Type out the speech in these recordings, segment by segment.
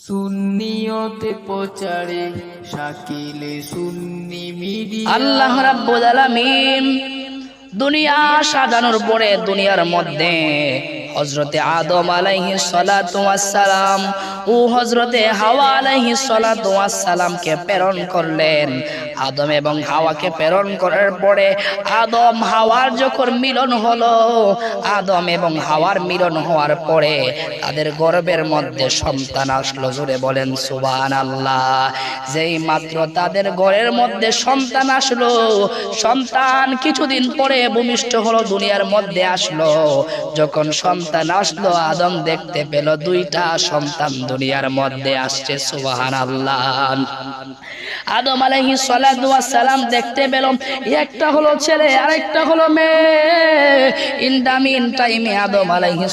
সুন্নিয়তে প্রচারে শাকিলে সুন্নি মিডি আল্লাহ রাব্বুল আলামিন দুনিয়া সাজানোর পরে দুনিয়ার মধ্যে হজরতে আদম আলাইহি সালাম ও হজরতে হাওয়া আলাইহি সালামকে প্রেরণ করলেন। আদম এবং হাওয়াকে প্রেরণ করার পরে আদম হাওয়ার যখন মিলন হলো, আদম এবং হাওয়ার মিলন হওয়ার পরে তাদের গর্ভের মধ্যে সন্তান আসলো, জোরে বলেন সুবান আল্লাহ যেই মাত্র তাদের ঘরের মধ্যে সন্তান আসলো, সন্তান কিছুদিন পরে ভূমিষ্ঠ হলো, দুনিয়ার মধ্যে আসলো। যখন সন্তান আসলো, আদম দেখতে পেল দুইটা সন্তান দুনিয়ার মধ্যে আসছে সুবাহান আল্লাহ আদম সালাতু সালাম দেখতে পেল, একটা হলো ছেলে, আরেকটা হলো মেয়ে। ইন দা মিন টাইমে আদম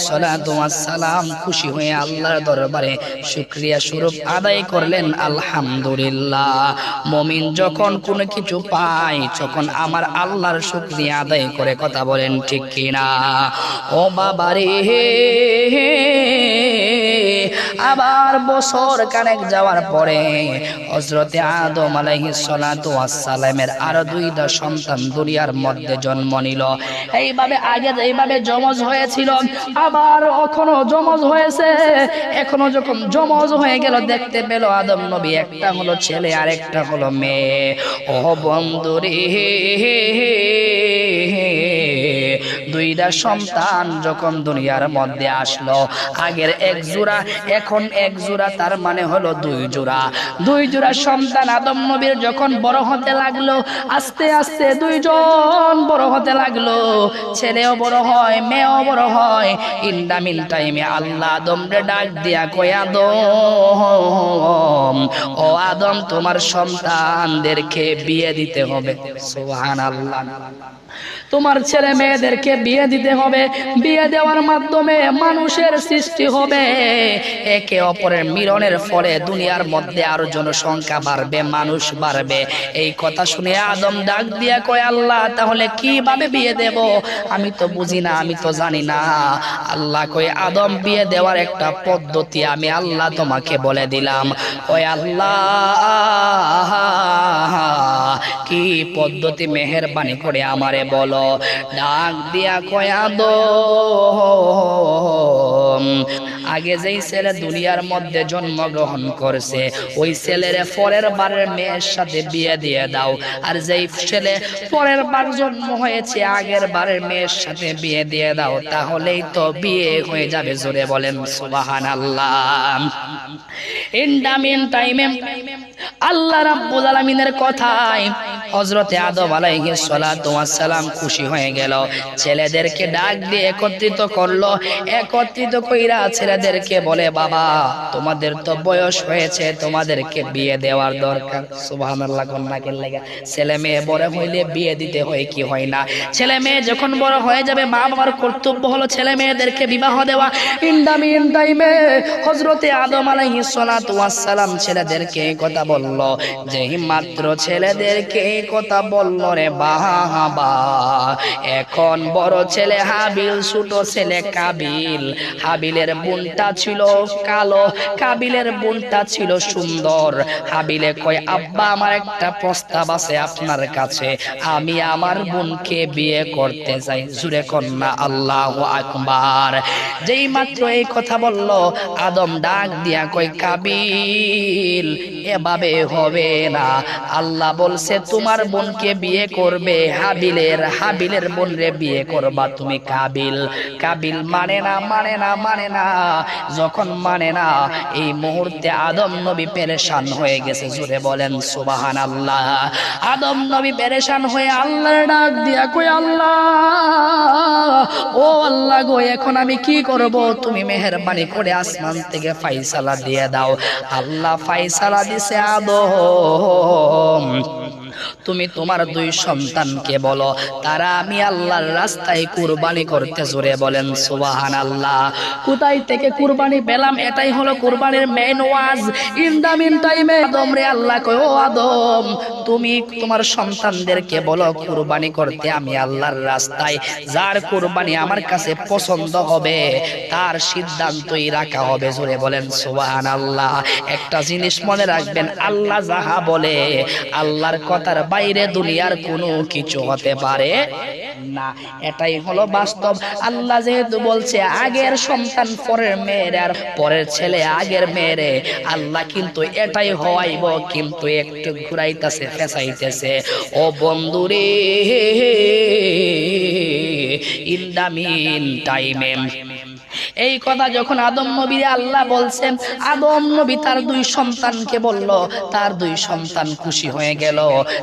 সালাতু সালাম খুশি হয়ে আল্লাহর দরবারে শুকরিয়া স্বরূপ আদায় করলেন, আলহামদুলিল্লাহ। মমিন যখন কোনো কিছু পায়, তখন আমার আল্লাহর শুকরিয়া আদায় করে কথা বলেন, ঠিক কিনা? ও বাবারে আবার বছর কানেক যাওয়ার পরে হজরতে আদম আলাইহি সালাতু সালামের আরও দুইটা সন্তান দুনিয়ার মধ্যে জন্ম নিল। এইভাবে আগে এইভাবে জমজ হয়েছিল আবার এখনও জমজ হয়েছে। এখনও যখন জমজ হয়ে গেল, দেখতে পেল আদম নবী একটা হলো ছেলে আর একটা হলো মেয়ে। ও বন্ধুরে দুইটা সন্তান যখন দুনিয়ার মধ্যে আসলো, আগের এক জোড়া, এখন এক জোড়া, তার মানে হলো দুই জোড়া। দুই জোড়া সন্তান আদম নবীর যখন বড় হতে লাগল, আস্তে আস্তে দুইজন বড় হতে লাগল। ছেলেও বড় হয়, মেয়েও বড় হয়। ইন্দামিন টাইমে আল্লাহ আদমরে ডাক দিয়া কই আদম, ও আদম, তোমার সন্তানদেরকে বিয়ে দিতে হবে। সুবহান আল্লাহ তোমার ছেলে মেয়েদেরকে বিয়ে দিতে হবে। বিয়ে দেওয়ার মাধ্যমে মানুষের সৃষ্টি হবে। একে অপরের মিলনের ফলে দুনিয়ার মধ্যে আরও জনসংখ্যা বাড়বে, মানুষ বাড়বে। এই কথা শুনে আদম ডাক দিয়া কয়, আল্লাহ, তাহলে কীভাবে বিয়ে দেব? আমি তো বুঝি না, আমি তো জানি না। আল্লাহ কয়, আদম, বিয়ে দেওয়ার একটা পদ্ধতি আমি আল্লাহ তোমাকে বলে দিলাম। কয়, আল্লাহ কি পদ্ধতি মেহরবানি করে আমারে বলো? ডাক দিয়া কয়া দো আগে যেই ছেলে দুনিয়ার মধ্যে জন্মগ্রহণ করছে ওই ছেলের পরের বারের মেয়ের সাথে বিয়ে দিয়ে দাও। আর যেই ছেলে পরের বার জন্ম হয়েছে আগের বারের মেয়ের সাথে বিয়ে দিয়ে দাও। তাহলেই তো বিয়ে হয়ে যাবে জোরে বলেন সুবাহান আল্লাহ ইন্ডামিন টাইমে আল্লাহ রাব্বুল আলামিনের কথায় হযরতে আদম আলাইহিস সালাতু ওয়াস সালাম খুশি হয়ে গেল। ছেলেদেরকে ডাক দিয়ে একত্রিত করল একত্রিত কইরা ছেলেদেরকে বলে, বাবা, তোমাদের তো বয়স হয়েছে, তোমাদেরকে বিয়ে দেওয়ার দরকার। সুবহানাল্লাহ কন্যাকে লেগে। ছেলে মেয়ে বড় হইলে বিয়ে দিতে হয় কি হয় না? ছেলে মেয়ে যখন বড় হয়ে যাবে মা বাবার কর্তব্য হলো ছেলে মেয়েদেরকে বিবাহ দেওয়া। ইন্দামিন টাইমে হযরতে আদম আলাইহিস সালাতু ওয়াস সালাম ছেলেদেরকে কথা বলল। যে মাত্র ছেলেদেরকে কথা বলল রে বাবা, এখন বড় ছেলে হাবিল, ছোট ছেলে কাবিল। হাবিলের বোনটা ছিল কালো, কাবিলের বোনটা ছিল সুন্দর। হাবিলে কয়, আব্বা, আমার একটা প্রস্তাব আছে আপনার কাছে। আমি আমার বোনকে বিয়ে করতে চাই। জুরে কন্যা, আল্লাহ আকবার। যেই মাত্র এই কথা বলল, আদম ডাক দিয়া কয়, কাবিল, এভাবে হবে না। আল্লাহ বলছে, তোমার বোনকে বিয়ে করবে, হাবিলের হাবিলের বোনরে বিয়ে করবা তুমি, কাবিল। কাবিল মানে না মানে না মানে না। যখন মানে না, এই মুহূর্তে আদম নবী পেরেশান হয়ে গেছে। জুড়ে বলেন সুবাহান আল্লাহ আদম নবী পেরেশান হয়ে আল্লাহর ডাক দিয়া কই আল্লাহ, ও আল্লাহ গো, এখন আমি কি করব? তুমি মেহেরবানি করে আসমান থেকে ফাইসালা দিয়ে দাও। আল্লাহ ফাইসালা দিছে আদম। তুমি তোমার দুই সন্তানকে বলো। তারা আমি আল্লাহর রাস্তায় কুরবানি করতে জোরে বলেন সুবাহান আল্লাহ কোথায় থেকে কুরবানি পেলাম? এটাই হলো কুরবানির মেন ওয়াজ। ইন দা মিন টাইমে আদম রে আল্লাহ কয়, ও আদম, তুমি তোমার সন্তানদেরকে বলো, কুরবানি করতে আমি আল্লাহর রাস্তায়। যার কুরবানি আমার কাছে পছন্দ হবে, তার সিদ্ধান্তই রাখা হবে। জোরে বলেন সুবাহান আল্লাহ একটা জিনিস মনে রাখবেন, আল্লাহ যাহা বলে, আল্লাহর কথার বাইরে দুনিয়ার কোনো কিছু হতে পারে না। এটাই হলো বাস্তব। আল্লাহ যেহেতু বলছে, আগের সন্তান পরের মেয়ের আর পরের ছেলে আগের মেয়েরে আল্লাহ কিন্তু এটাই হওয়াইব, কিন্তু একটু ঘুরাইতেছে, ফেসাইতেছে। ও বন্ধুরে, ইন দা মিন টাইমে এই কথা যখন আদম নবী আল্লাহ বলছেন, আদম নবী তার দুই সন্তানকে বলল, তার দুই সন্তান খুশি হয়ে গেল।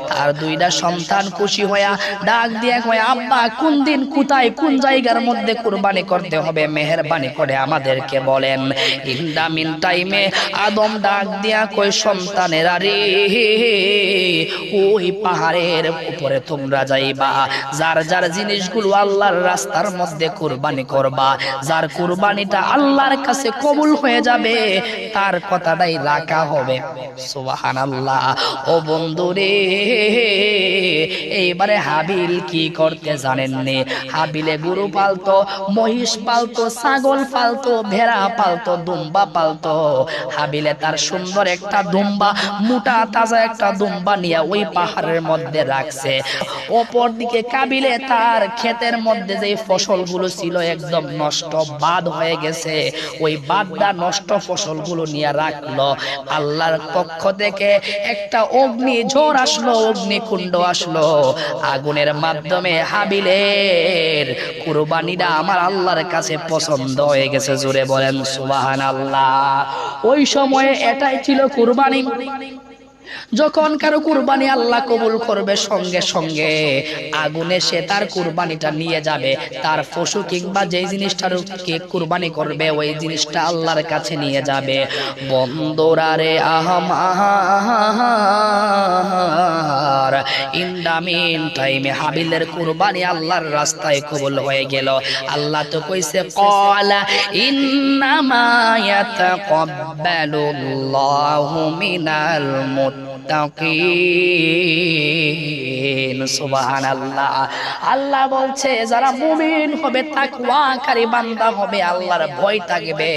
তার দুইটা সন্তান খুশি হইয়া ডাক দিয়ে কয়, আব্বা, কোন দিন কোথায়, কোন জায়গার মধ্যে কুরবানি করতে হবে? মেহেরবানি করে আমাদেরকে বলেন। ইন্দামিন টাইমে আদম ডাক দিয়া কই সন্তানের আরে ওই পাহাড়ের উপরে তোমরা যাইবা। যার যার জিনিসগুলো আল্লাহর রাস্তার মধ্যে কুরবানি করবা, যার কুরবানিটা আল্লাহর কাছে কবুল হয়ে যাবে। তার কথাটাই রাখা হবে। সুবাহান আল্লাহ ও বন্ধুরে, এইবারে হাবিল কি করতে জানেননি? হাবিলে গরু পালতো, মহিষ পালতো, ছাগল পালতো, ভেড়া পালতো, দুম্বা পালতো। হাবিলে তার সুন্দর একটা দুম্বা, মোটা তাজা একটা দুম্বা নিয়ে ওই পাহাড়ের মধ্যে রাখছে। অপর দিকে কাবিলে তার ক্ষেতের মধ্যে যে ফসলগুলো ছিল একদম নষ্ট বাদ হয়ে গেছে। ওই বাদটা নষ্ট ফসলগুলো নিয়ে রাখল। আল্লাহর পক্ষ থেকে একটা অগ্নি ঝড় আসলো, অগ্নিকুণ্ড আসলো। আগুনের মাধ্যমে হাবিলের কুরবানিটা আমার আল্লাহর কাছে পছন্দ হয়ে গেছে, জোরে বলেন সুবাহান আল্লাহ ওই সময়ে এটাই ছিল কুরবানি। যখন কারও কুরবানি আল্লাহ কবুল করবে সঙ্গে সঙ্গে, আগুনে সে তার কুরবানিটা নিয়ে যাবে, তার পশু কিংবা যেই জিনিসটার কে কুরবানি করবে, ওই জিনিসটা আল্লাহর কাছে নিয়ে যাবে। বন্দরারে আহমার ইন্দামিন টাইমে হাবিলের কুরবানি আল্লাহর রাস্তায় কবুল হয়ে গেল। আল্লাহ তো কইছে, কলা ইন্নামা ইয়াতাকাব্বালুল্লাহু মিনাল আল্লাহ বলছে, যারা মুমিন হবে বান্দা হবে, আল্লাহর ভয় থাকবে।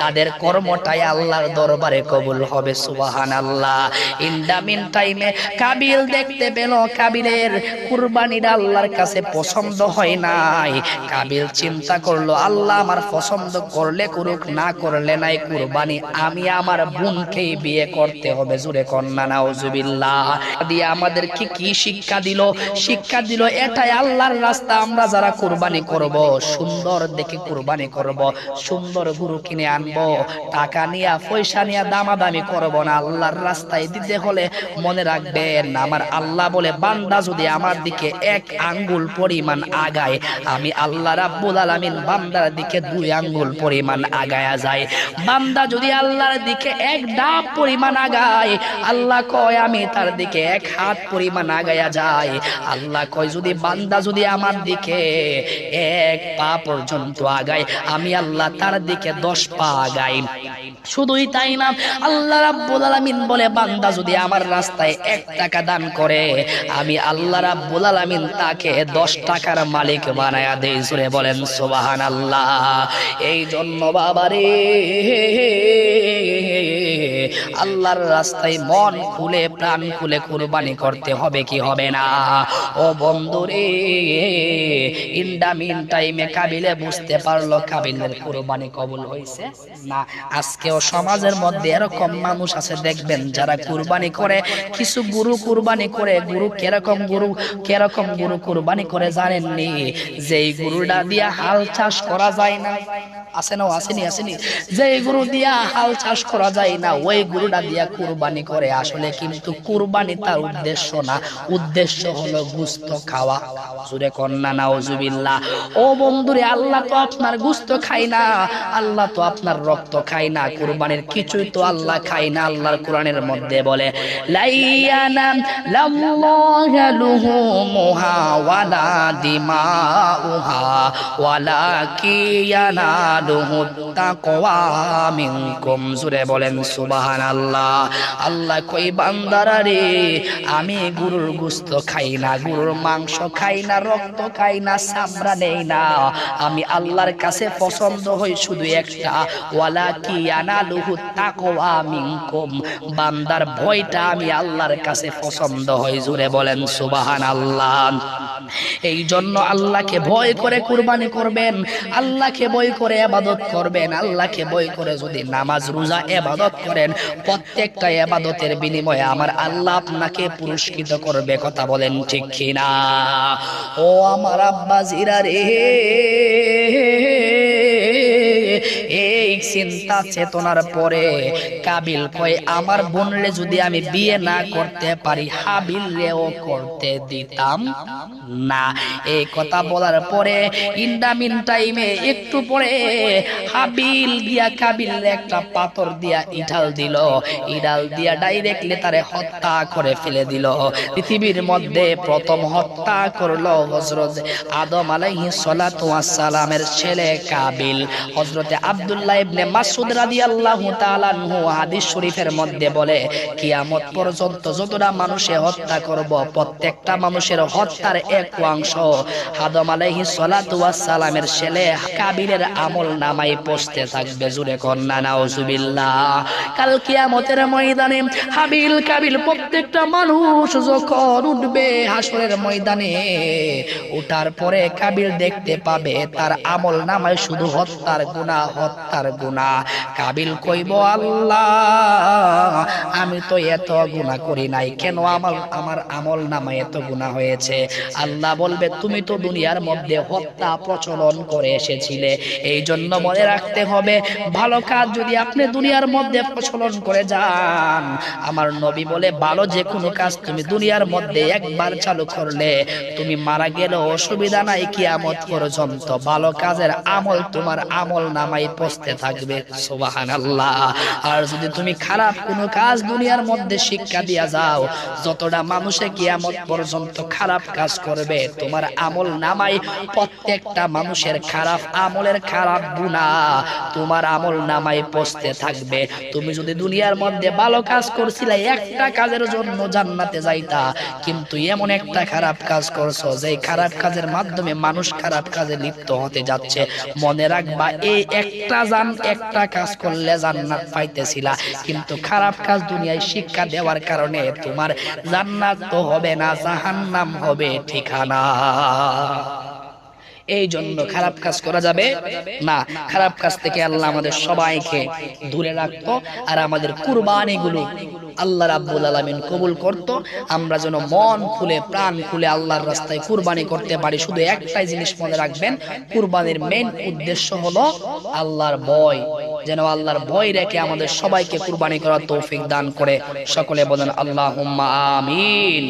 তাদের কর্মটাই আল্লাহর দরবারে কবুল হবে, সুবহানাল্লাহ। ইন দা মিন টাইমে কাবিল দেখতে পেল, কাবিলের কুরবানিটা আল্লাহর কাছে পছন্দ হয় নাই। কাবিল চিন্তা করল, আল্লাহ আমার পছন্দ করলে করুক, না করলে নাই, কুরবানি আমি আমার বোনকেই বিয়ে করতে হবে জুড়ে কন্যা আমাদেরকে কি শিক্ষা দিল? শিক্ষা দিল, এটাই আল্লাহর রাস্তা, আমরা যারা কুরবানি করব, সুন্দর দেখে কুরবানি করব, সুন্দর কিনে আনব, টাকা পয়সা নিয়ে দামাদামি করব না, আল্লাহর রাস্তায় দিতে হলে মনে রাখবেন, আমার আল্লাহ বলে, বান্দা যদি আমার দিকে এক আঙ্গুল পরিমাণ আগায়, আমি আল্লাহ রাব্বুল আলামিন বান্দার দিকে দুই আঙ্গুল পরিমাণ আগায়া যায়। বান্দা যদি আল্লাহর দিকে এক ডাব পরিমাণ আগায়, আল্লাহ কয়, আমি তার দিকে এক হাত পরিমাণ আগায়া যায় আল্লাহ কয়, যদি বান্দা যদি আমার দিকে এক পা পর্যন্ত আগায়, আমি আল্লাহ তার দিকে দশ পা আগাই। শুধুই তাই না, আল্লাহ রাব্বুল আলামিন বলে, বান্দা যদি আমার রাস্তায় এক টাকা দান করে, আমি আল্লাহ রাব্বুল আলামিন তাকে দশ টাকার মালিক বানায়া দেই। জুড়ে বলেন, সুবহানাল্লাহ। এই জন্য বাবারে, আল্লাহর রাস্তায় মন খুলে প্রাণ খুলে কুরবানি করতে হবে কি হবে না? ও বন্ধুরে ইন্ডামিন টাইমে কাবিলে বুঝতে পারল কাবিলের কুরবানি কবুল হয়েছে না। আজকেও সমাজের মধ্যে এরকম মানুষ আছে, দেখবেন যারা কুরবানি করে, কিছু গুরু কুরবানি করে, গুরু কীরকম গুরু কীরকম গুরু কুরবানি করে জানেননি? যেই গুরুটা দিয়া হাল চাষ করা যায় না। আছে না আসেনি আসেনি যে গরু দিয়া হাল চাষ করা যায় না, ওই গুরুটা দিয়া কুরবানি করে। আসলে কিন্তু কুরবানি তার উদ্দেশ্য না। উদ্দেশ্য হলো গুস্ত খাওয়া। জুরে কন্যা নাউজুবিল্লাহ। ও বন্ধুরে, আল্লাহ তো আপনার গুস্ত খাই না। আল্লাহ তো আপনার রক্ত খাই না। কুরবানির কিছুই তো আল্লাহ খাই না, আল্লাহর কোরআনের মধ্যে বলে। লাইয়ানা লাল্লাহা সুবহানাল্লাহ। আল্লাহ কই বান্দারা রে আমি গুরুর গুস্ত খাই না, গুরুর মাংস খাই না, রক্ত খাই না সামরা নেই না। আমি আল্লাহর কাছে পছন্দ হই শুধু একটা, ওয়ালা কি আনা আনালুহু তাকওয়া মিনকুম। বান্দার ভয়টা আমি আল্লাহর কাছে পছন্দ হই জুড়ে বলেন সুবহানাল্লাহ। এই জন্য আল্লাহকে ভয় করে কুরবানি করবেন, আল্লাহকে ভয় করে এবাদত করবেন, আল্লাহকে ভয় করে যদি নামাজ, রোজা এবাদত করেন, প্রত্যেকটা এবাদতের বিনিময়ে আমার আল্লাহ আপনাকে পুরস্কৃত করবে, কথা বলেন ঠিক কিনা? ও আমার আব্বা জিরা রে। চিন্তা চেতনার পরে। কাবিল কয়, আমার বোনরে যদি আমি বিয়ে না করতে পারি হাবিল রেও করতে দিতাম না। এই কথা বলার পরে ইন্ডামিন টাইমে একটু পরে হাবিল দিয়া কাবিল একটা পাথর দিয়া ইঠাল দিল। ইডাল দিয়া ডাইরেক্টলি তারে হত্যা করে ফেলে দিল। পৃথিবীর মধ্যে প্রথম হত্যা করল হজরত আদম আলাইহি সালামের ছেলে কাবিল। হজরতে আব্দুল্লাহ ইবনে মাসউদ রাদিয়াল্লাহু তাআলা হাদিস শরীফের মধ্যে বলে, কিয়ামত পর্যন্ত যতটা মানুষে হত্যা করব, প্রত্যেকটা মানুষের হত্যার এক অংশ। সালামের ছেলে আমল নামাই থাকবে কন্যা কাল কিয়ামতের ময়দানে হাবিল কাবিল প্রত্যেকটা মানুষ যখন উঠবে হাসরের ময়দানে ওঠার পরে কাবিল দেখতে পাবে তার আমল নামায় শুধু হত্যার গুনাহ হত্যার গুনাহ। কাবিল কইব, আল্লাহ, আমি তো এত গুনাহ করি নাই। কেন আমার আমার আমল নামায় এত গুনাহ হয়েছে? আল্লাহ বলবে, তুমি তো দুনিয়ার মধ্যে হত্যা প্রচলন করে এসেছিলে। এই জন্য মনে রাখতে হবে, ভালো কাজ যদি আপনি দুনিয়ার মধ্যে প্রচলন করে যান, আমার নবী বলে, ভালো যে কোনো কাজ তুমি দুনিয়ার মধ্যে একবার চালু করলে, তুমি মারা গেলে অসুবিধা নাই, কিয়ামত পর্যন্ত ভালো কাজের আমল তোমার আমল নামাই পৌঁছতে থাকবে। সুবাহান আল্লাহ আর যদি তুমি খারাপ কোনো কাজ দুনিয়ার মধ্যে শিক্ষা দিয়া যাও, যতটা মানুষে কিয়ামত পর্যন্ত খারাপ কাজ করবে, তোমার আমল নামাই প্রত্যেকটা মানুষের খারাপ আমলের খারাপ গুণা তোমার আমল নামাই পৌঁছতে থাকবে। তুমি যদি দুনিয়ার মধ্যে ভালো কাজ করছিলে, একটা কাজের জন্য জান্নাতে যাইতা, কিন্তু এমন একটা খারাপ কাজ করছ যে খারাপ কাজের মাধ্যমে মানুষ খারাপ কাজে লিপ্ত হতে যাচ্ছে। মনে রাখবা, এই একটা জান একটা কাজ করলে জান্নাত পাইতেছিলা, কিন্তু খারাপ কাজ দুনিয়ায় শিক্ষা দেওয়ার কারণে তোমার জান্নাত তো হবে না, জাহান্নাম হবে ঠিকানা। এই জন্য খারাপ কাজ করা যাবে? না, খারাপ কাজ থেকে আল্লাহ আমাদের সবাইকে দূরে রাখতো, আর আমাদের কুরবানিগুলো আল্লাহ রাব্বুল আলমিন কবুল করত। আমরা যেন মন খুলে, প্রাণ খুলে আল্লাহর রাস্তায় কুরবানি করতে পারি। শুধু একটাই জিনিস মনে রাখবেন, কুরবানির মেন উদ্দেশ্য হলো আল্লাহর বয় যেন আল্লাহর ভয় রেখে আমাদের সবাইকে কুরবানি করার তৌফিক দান করে। সকলে বলেন আল্লাহ আমিন।